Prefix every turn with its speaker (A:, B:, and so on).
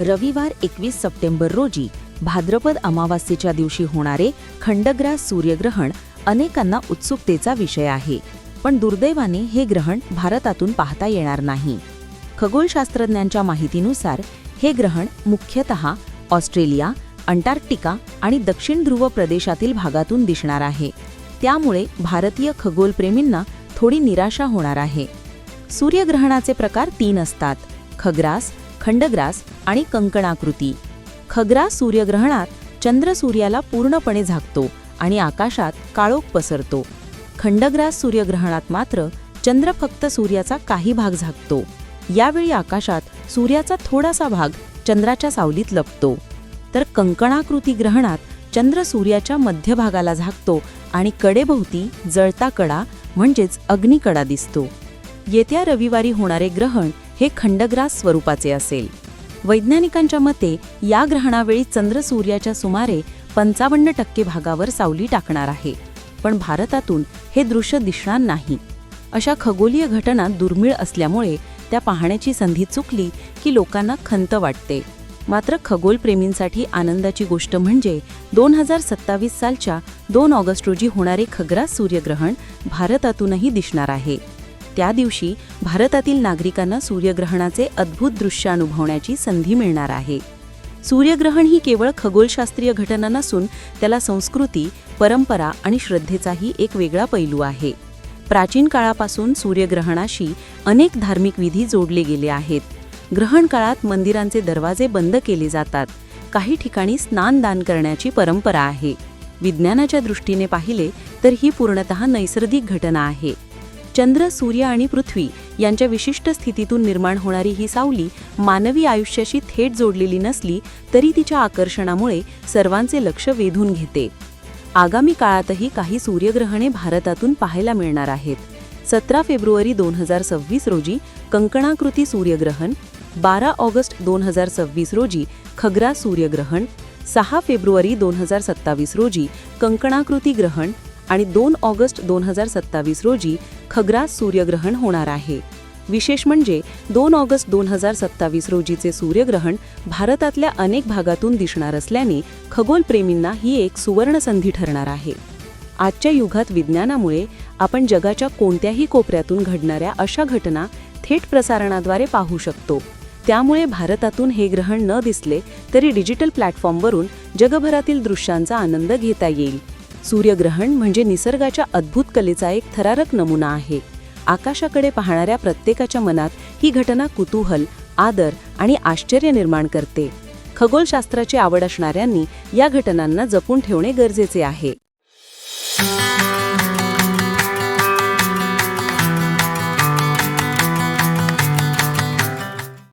A: रविवार एकवीस सप्टेंबर रोजी भाद्रपद अमावास्येच्या दिवशी होणारे खंडग्रास सूर्यग्रहण अनेकांना उत्सुकतेचा विषय आहे. पण दुर्दैवाने हे ग्रहण भारतातून पाहता येणार नाही. खगोलशास्त्रज्ञांच्या माहितीनुसार हे ग्रहण मुख्यतः ऑस्ट्रेलिया अंटार्क्टिका आणि दक्षिण ध्रुव प्रदेशातील भागातून दिसणार आहे. त्यामुळे भारतीय खगोलप्रेमींना थोडी निराशा होणार आहे. सूर्यग्रहणाचे प्रकार तीन असतात. खग्रास खंडग्रास आणि कंकणाकृती. खग्रास सूर्यग्रहणात चंद्र सूर्याला पूर्णपणे झाकतो आणि आकाशात काळोख पसरतो. खंडग्रास सूर्यग्रहणात मात्र चंद्र फक्त सूर्याचा काही भाग झाकतो. यावेळी आकाशात सूर्याचा थोडासा भाग चंद्राच्या सावलीत लपतो. तर कंकणाकृती ग्रहणात चंद्र सूर्याच्या मध्यभागाला झाकतो आणि कडेभोवती जळता कडा म्हणजेच अग्निकडा दिसतो. येत्या रविवारी होणारे ग्रहण हे खंडग्रास स्वरूपाचे असेल. वैज्ञानिकांच्या मते या ग्रहणावेळी चंद्र सूर्याच्या सुमारे पंचावन्न टक्के भागावर सावली टाकणार आहे. पण भारतातून हे दृश्य दिसणार नाही. अशा खगोलीय घटना दुर्मिळ असल्यामुळे त्या पाहण्याची संधी चुकली की लोकांना खंत वाटते. मात्र खगोलप्रेमींसाठी आनंदाची गोष्ट म्हणजे दोन हजार सत्तावीस सालच्या दोन ऑगस्ट रोजी होणारे खग्रास सूर्यग्रहण भारतातूनही दिसणार आहे. त्या दिवशी भारतातील नागरिकांना सूर्यग्रहणाचे अद्भुत दृश्य अनुभवण्याची संधी मिळणार आहे. सूर्यग्रहण ही केवळ खगोलशास्त्रीय घटना नसून त्याला संस्कृती परंपरा आणि श्रद्धेचाही एक वेगळा पैलू आहे. प्राचीन काळापासून सूर्यग्रहणाशी अनेक धार्मिक विधी जोडले गेले आहेत. ग्रहण काळात मंदिरांचे दरवाजे बंद केले जातात. काही ठिकाणी स्नानदान करण्याची परंपरा आहे. विज्ञानाच्या दृष्टीने पाहिले तर ही पूर्णतः नैसर्गिक घटना आहे. चंद्र सूर्य आणि पृथ्वी यांच्या विशिष्ट स्थितीतून निर्माण होणारी ही सावली मानवी आयुष्याशी थेट जोडलेली नसली तरी तिच्या आकर्षणामुळे सर्वांचे लक्ष वेधून घेते. आगामी काळातही काही सूर्यग्रहणे भारतातून पाहायला मिळणार आहेत. सतरा फेब्रुवारी दोन हजार सव्वीस रोजी कंकणाकृती सूर्यग्रहण बारा ऑगस्ट दोन हजार सव्वीस रोजी खग्रा सूर्यग्रहण सहा फेब्रुवारी दोन हजार सत्तावीस रोजी कंकणाकृती ग्रहण आणि दोन ऑगस्ट दोन हजार सत्तावीस रोजी खग्रास सूर्यग्रहण होणार आहे. विशेष म्हणजे दोन ऑगस्ट दोन हजार सत्तावीस रोजीचे सूर्यग्रहण भारतातल्या अनेक भागातून दिसणार असल्याने खगोलप्रेमींना ही एक सुवर्ण संधी ठरणार आहे. आजच्या युगात विज्ञानामुळे आपण जगाच्या कोणत्याही कोपऱ्यातून घडणाऱ्या अशा घटना थेट प्रसारणाद्वारे पाहू शकतो. त्यामुळे भारतातून हे ग्रहण न दिसले तरी डिजिटल प्लॅटफॉर्मवरून जगभरातील दृश्यांचा आनंद घेता येईल. सूर्यग्रहण म्हणजे निसर्गाच्या अद्भुत कलेचा एक थरारक नमुना आहे. आकाशाकडे पाहणाऱ्या प्रत्येकाच्या मनात ही घटना कुतूहल आदर आणि आश्चर्य निर्माण करते. खगोलशास्त्राची आवड असणाऱ्यांनी या घटनांना जपून ठेवणे गरजेचे आहे.